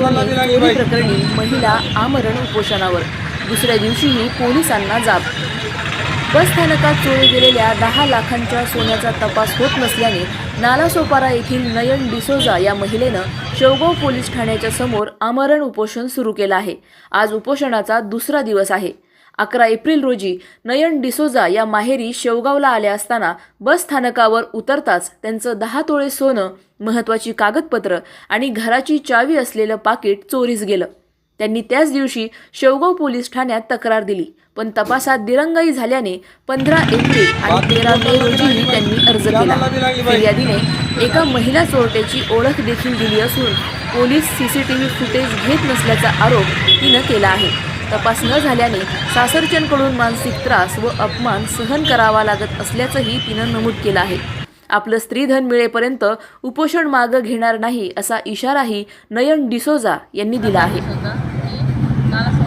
वाहने चोरी प्रकरणी महिला आमरण उपोषणावर. दुसऱ्या दिवशीही पोलिसांना जाब. बस स्थानकात चोरी गेलेल्या दहा लाखांच्या सोन्याचा तपास होत नसल्याने नालासोपारा येथील नयन डिसोजा या महिलेनं शेवगाव पोलीस ठाण्याच्या समोर आमरण उपोषण सुरू केलं आहे. आज उपोषणाचा दुसरा दिवस आहे. अकरा एप्रिल रोजी नयन डिसोजा या माहेरी शेवगावला आल्या असताना बस स्थानकावर उतरताच त्यांचं दहा तोळे सोनं महत्त्वाची कागदपत्र आणि घराची चावी असलेलं पाकिट चोरीस गेलं. त्यांनी त्याच दिवशी शेवगाव पोलीस ठाण्यात तक्रार दिली पण तपासात दिरंगाई झाल्याने पंधरा एप्रिल आणि तेरा मे रोजीही त्यांनी अर्ज केला. फिर्यादीने एका महिला चोरट्याची ओळख देखील दिली असून पोलीस सीसीटीव्ही फुटेज घेत नसल्याचा आरोप तिनं केला आहे. तपास न झाल्याने सासरच्यांकडून मानसिक त्रास व अपमान सहन करावा लागत असल्याचंही तिनं नमूद केलं आहे. आपलं स्त्रीधन मिळेपर्यंत उपोषण मागं घेणार नाही असा इशाराही नयन डिसोजा यांनी दिला आहे. माझं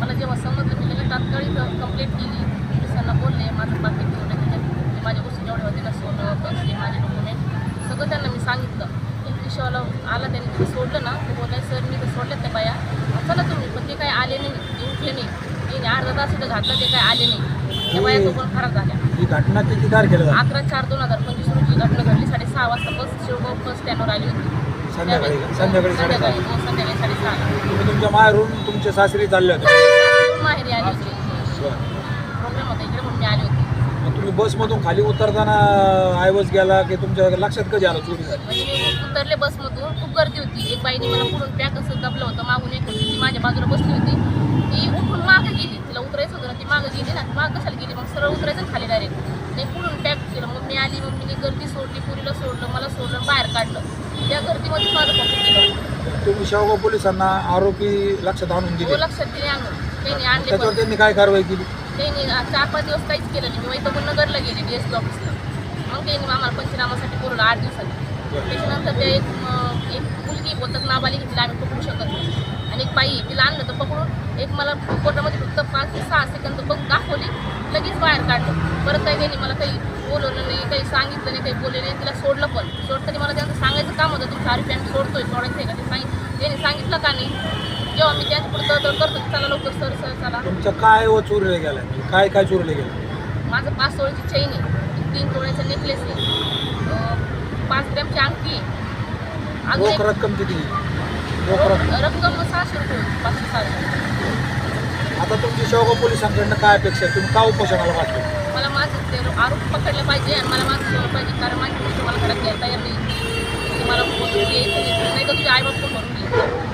मला जेव्हा बोलले माझं माझ्या गोष्टी जेवढे होते ना सोनं माझे डॉक्युमेंट सगळं त्यांना मी सांगितलं. एक रिक्षावाला आला त्यांनी तिथे सोडलं ना. ते बोलाय सर मी तर सोडल्यात त्या बाया. चला तुम्ही पण ते काही आले नाही. ते उठले नाही. ते अर्धा तास इथं घातलं ते काही आले नाही. त्या बाया तो पण खराब झाल्या ही घटना किती तारखेला झाली अकरा चार दोन हजार पंचवीस रोजी घटना घडली. साडेसहा वाजता बस शेवगाव बस स्टँडवर आली होती. संध्याकाळी साडेसहा. हो, संध्याकाळी साडेसहा. तुम्ही तुमच्या माहेरून तुमच्या सासरी चालले होते. माहेरी आली होती बरं. प्रॉब्लेम होता इकडे म्हणून मी आली होती मग तुम्ही बसमधून खाली उतरताना आयवस गेला की तुमच्या लक्षात कधी आलं चोरी झाली? म्हणजे मी उतरले बसमधून खूप गर्दी होती. एक बाईने मला पुढून पॅक असं दबलं होतं मागून एक होती. ती माझ्या बाजूला बसली होती. ती उठून मागे गेली. तिला उतरायचं होतं ना ती मागे गेली ना मागं कशाला गेली? मग सरळ उतरायचं खाली डायरेक्ट ते पुढून पॅक केलं. मग मी आली मग मी गर्दी सोडली पुरीला सोडलं मला सोडलं बाहेर काढलं. त्या गर्दीमध्ये माझं पकडून तुम्ही शेवगाव पोलिसांना आरोपी लक्षात आणून तो दिले. लक्षात दिले आणून. त्यांनी आणले त्याच्यावर त्यांनी काय कारवाई केली? त्यांनी चार पाच दिवस काहीच केलं नाही. मी वैद्य नगरला गेले डी एस ऑफिसला मग त्यांनी आम्हाला पंचनामासाठी बोलवलं आठ दिवसांनी त्याच्यानंतर ते एक एक मुलगी बोलतात नाबालिक तिला आम्ही पकडू शकत नाही. आणि एक बाई तिला आणलं तर पकडून. एक मला कोर्टामध्ये फक्त पाच ते सहा सेकंद बघ दाखवली. लगेच बाहेर काढलं. परत काही त्यांनी मला काही बोलवलं नाही काही सांगितलं नाही काही बोलले नाही. तिला सोडलं पण. सोडताना मला त्यांचं सांगायचं काम होतं तुम्ही आरोपी आम्ही सोडतोय सोडायचं आहे का? ते सांगितलं त्यांनी सांगितलं का नाही? जेव्हा मी करतो चला लवकर सर सर चला तुमचं काय व चोरीला गेलाय म्हणजे काय काय चोरीला गेलं माझं पाच तोळ्याची चैन आहे एक तीन तोळ्याचा नेकलेस आहे अं, पाच ग्रॅमची अंगठी आहे अजून रोख एक रक्कम किती रोख रक्कम रक्कम सहाशे रुपये होती, पाचशे सहाशे आता तुमची शेवगाव पोलिसांकडनं काय अपेक्षा आहे तुम्ही का उपोषणाला पाठले मला माझं ते आरोप पकडले पाहिजे आणि मला माझं सोडलं पाहिजे कारण माझी गोष्ट मला घरात घ्यायला तयार नाही ते मला बोलून नाही नाही तर तुझे आई बाप पण म्हणून गेले.